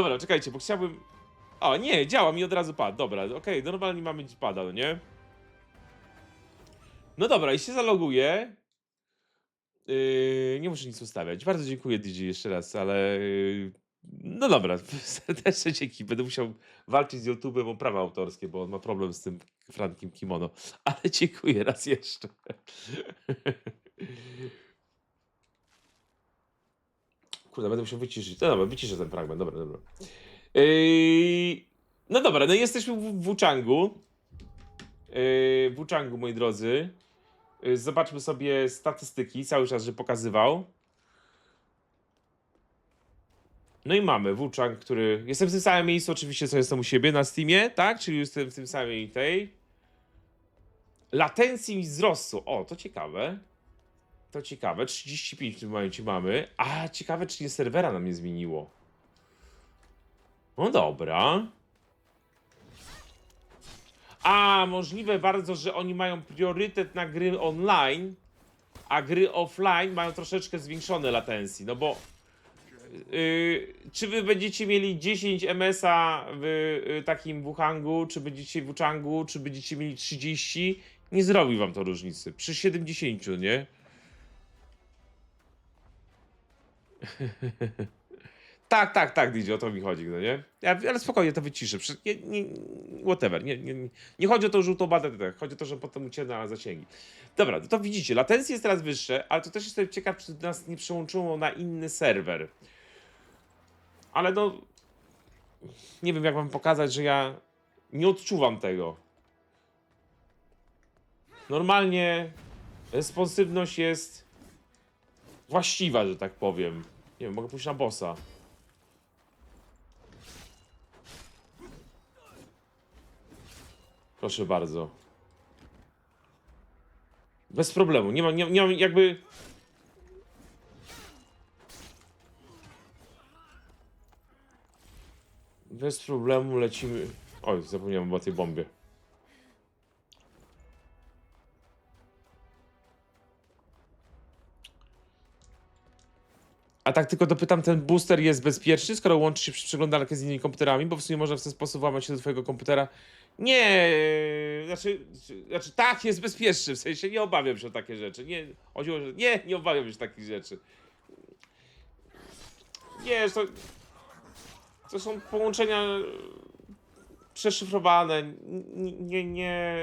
Dobra, czekajcie, bo chciałbym... O, nie, działa mi od razu pad, dobra, okej, normalnie mamy pada, no nie? No dobra, i się zaloguję. Yy, nie muszę nic ustawiać. Bardzo dziękuję DJ jeszcze raz, ale... Yy, no dobra, serdecznie dzięki. Będę musiał walczyć z YouTube'em o prawa autorskie, bo on ma problem z tym Frankiem Kimono. Ale dziękuję raz jeszcze. Kurde, będę musiał wyciszyć. No dobra, wyciszę ten fragment, dobra, dobra. Yy, no dobra, no jesteśmy w Wuchangu. Yy, Wuchangu, moi drodzy. Yy, zobaczmy sobie statystyki, cały czas, że pokazywał. No i mamy Wuchang, który... Jestem w tym samym miejscu oczywiście, co jestem u siebie na Steamie, tak? Czyli jestem w tym samej tej... Latencji mi wzrosło. O, to ciekawe. To ciekawe. 35 w tym momencie mamy. A, ciekawe, czy nie serwera nam nie zmieniło. No dobra. A, możliwe bardzo, że oni mają priorytet na gry online, a gry offline mają troszeczkę zwiększone latencji, no bo Yy, czy wy będziecie mieli 10 MS-a w y, takim Wuhangu, czy będziecie w Wuchangu, czy będziecie mieli 30, nie zrobi wam to różnicy. Przy 70, nie? Tak, tak, tak, DJ, o to mi chodzi, no nie? Ja, ale spokojnie to wyciszę. Przy- Nie, nie, whatever. Nie, nie, nie, nie chodzi o tą żółtą badę, tak. chodzi o to, że potem ucięła na zasięgi. Dobra, no to widzicie, latencja jest teraz wyższe, ale to też jestem ciekaw, czy nas nie przełączyło na inny serwer. Ale no. Nie wiem, jak wam pokazać, że ja nie odczuwam tego. Normalnie responsywność jest właściwa, że tak powiem. Nie wiem, mogę pójść na bossa. Proszę bardzo. Bez problemu. Nie mam, nie, nie mam jakby. Bez problemu lecimy. Oj, zapomniałem o tej bombie. A tak tylko dopytam, ten booster jest bezpieczny, skoro łączy się przy przeglądarkę z innymi komputerami, bo w sumie można w ten sposób włamać się do twojego komputera. Nie, znaczy, znaczy tak, jest bezpieczny, w sensie nie obawiam się o takie rzeczy. Nie, chodziło, że nie, nie obawiam się takich rzeczy. Nie, to, to są połączenia przeszyfrowane, nie, nie, nie,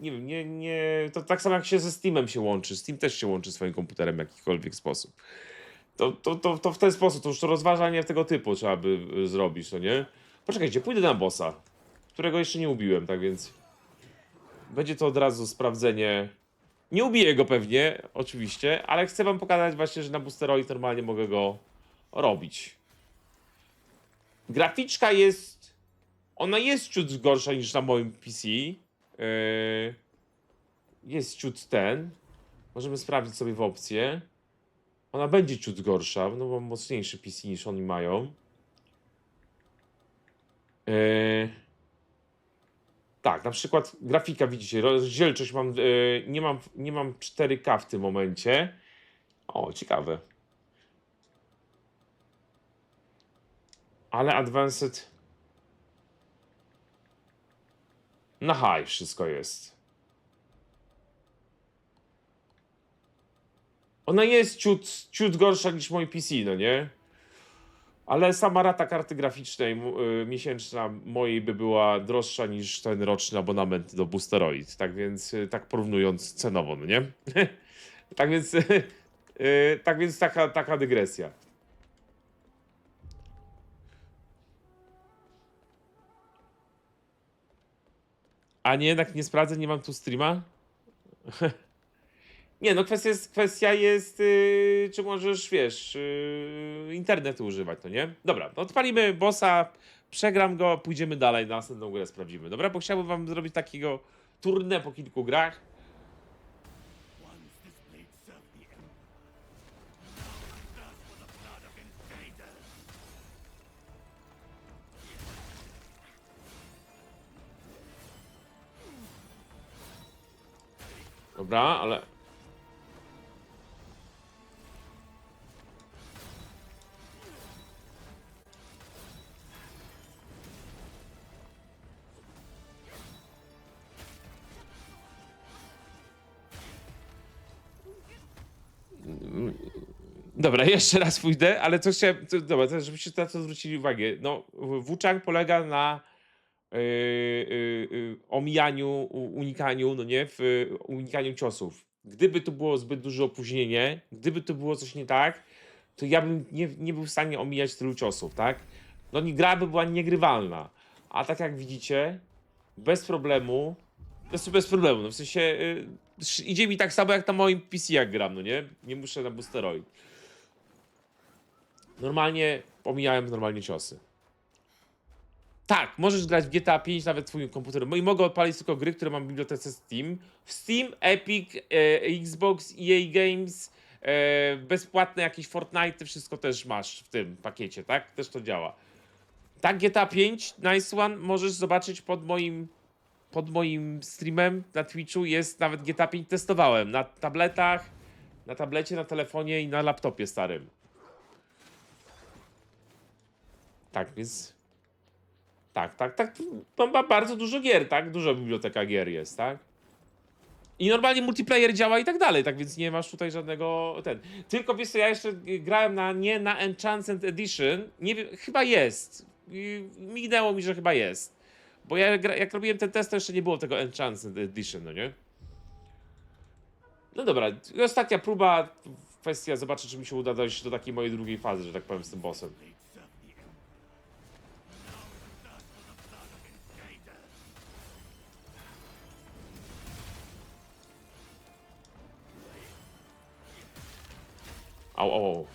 nie wiem, nie, nie, to tak samo jak się ze Steamem się łączy, Steam też się łączy swoim komputerem w jakikolwiek sposób. To, to, to, to w ten sposób, to już to rozważanie tego typu trzeba by y, zrobić, no nie? Poczekajcie, pójdę na bossa, którego jeszcze nie ubiłem, tak więc będzie to od razu sprawdzenie. Nie ubiję go pewnie, oczywiście, ale chcę wam pokazać właśnie, że na Boosteroid normalnie mogę go robić. Graficzka jest. Ona jest ciut gorsza niż na moim PC. Yy, jest ciut ten. Możemy sprawdzić sobie w opcję. Ona będzie ciut gorsza, no bo mocniejszy PC niż oni mają. Yy, tak, na przykład grafika widzicie, rozdzielczość mam, yy, nie mam, nie mam 4K w tym momencie. O, ciekawe. Ale advanced na high wszystko jest. Ona jest ciut, ciut gorsza niż mój PC, no nie? Ale sama rata karty graficznej mu- y, miesięczna mojej by była droższa niż ten roczny abonament do Boosteroid. Tak więc, y, tak porównując cenowo, no nie? tak więc, y, y, tak więc taka, taka dygresja. A nie, jednak nie sprawdzę, nie mam tu streama? nie, no kwestia jest, kwestia jest yy, czy możesz, wiesz, yy, internetu używać, to nie? Dobra, no odpalimy bossa, przegram go, pójdziemy dalej, na następną grę sprawdzimy. Dobra, bo chciałbym wam zrobić takiego turnę po kilku grach. Dobra, ale... Dobra, jeszcze raz pójdę, ale co chciałem, dobra, żebyście na to zwrócili uwagę. No, Wuczak polega na omijaniu, u- unikaniu, no nie, w unikaniu ciosów. Gdyby to było zbyt duże opóźnienie, gdyby to było coś nie tak, to ja bym nie, nie był w stanie omijać tylu ciosów, tak? No nie, gra by była niegrywalna. A tak jak widzicie, bez problemu, bez, bez problemu, no w sensie sz- idzie mi tak samo jak na moim PC jak gram, no nie? Nie muszę na boosteroid. Normalnie pomijałem normalnie ciosy. Tak, możesz grać w GTA 5 nawet twoim komputerem. I mogę odpalić tylko gry, które mam w bibliotece Steam. W Steam, Epic, e, Xbox, EA Games, e, bezpłatne jakieś Fortnite, wszystko też masz w tym pakiecie, tak? Też to działa. Tak, GTA 5, Nice One, możesz zobaczyć pod moim pod moim streamem na Twitchu jest nawet GTA 5 testowałem na tabletach, na tablecie, na telefonie i na laptopie starym. Tak, więc. Tak, tak, tak. Ma, bardzo dużo gier, tak? Duża biblioteka gier jest, tak? I normalnie multiplayer działa i tak dalej, tak więc nie masz tutaj żadnego ten. Tylko wiesz co, ja jeszcze grałem na nie na Enchanted Edition. Nie wiem, chyba jest. Mignęło mi, że chyba jest. Bo ja jak robiłem ten test, to jeszcze nie było tego Enchanted Edition, no nie? No dobra, ostatnia próba, kwestia, zobaczę czy mi się uda dojść do takiej mojej drugiej fazy, że tak powiem, z tym bossem. Au, au.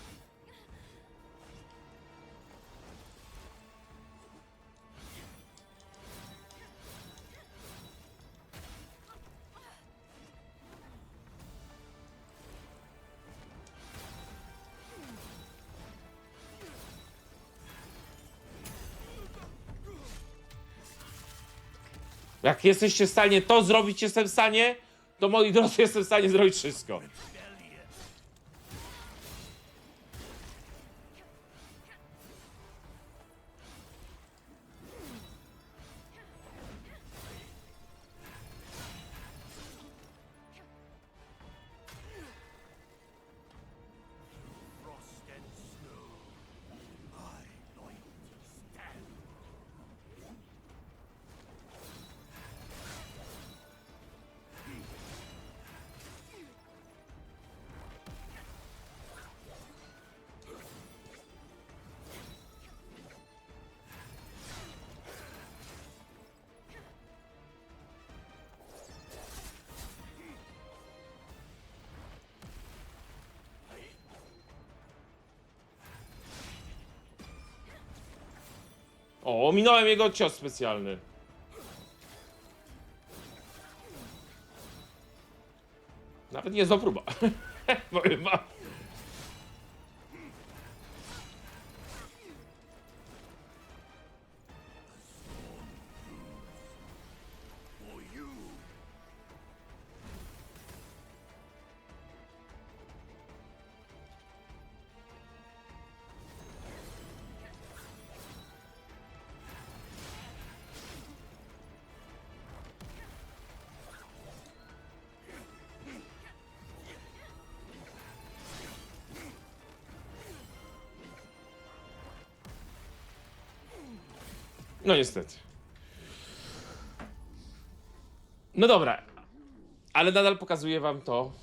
Jak jesteście w stanie to zrobić, jestem w stanie, to moi drodzy, jestem w stanie zrobić wszystko. O, ominąłem jego cios specjalny. Nawet niezła próba. Powiem wam. No niestety. No dobra. Ale nadal pokazuję wam to,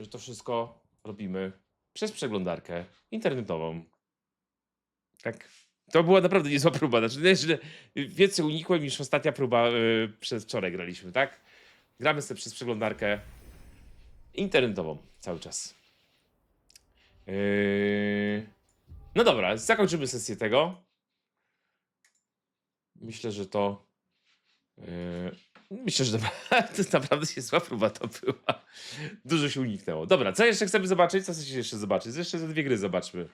że to wszystko robimy przez przeglądarkę internetową. Tak. To była naprawdę niezła próba. Znaczy, że więcej unikłem niż ostatnia próba yy, przez wczoraj graliśmy, tak? Gramy sobie przez przeglądarkę internetową cały czas. Yy... No dobra, zakończymy sesję tego. Myślę, że to. Yy, myślę, że to, to naprawdę niezła próba to była. Dużo się uniknęło. Dobra, co jeszcze chcemy zobaczyć? Co chcecie jeszcze zobaczyć? Jeszcze ze dwie gry zobaczmy.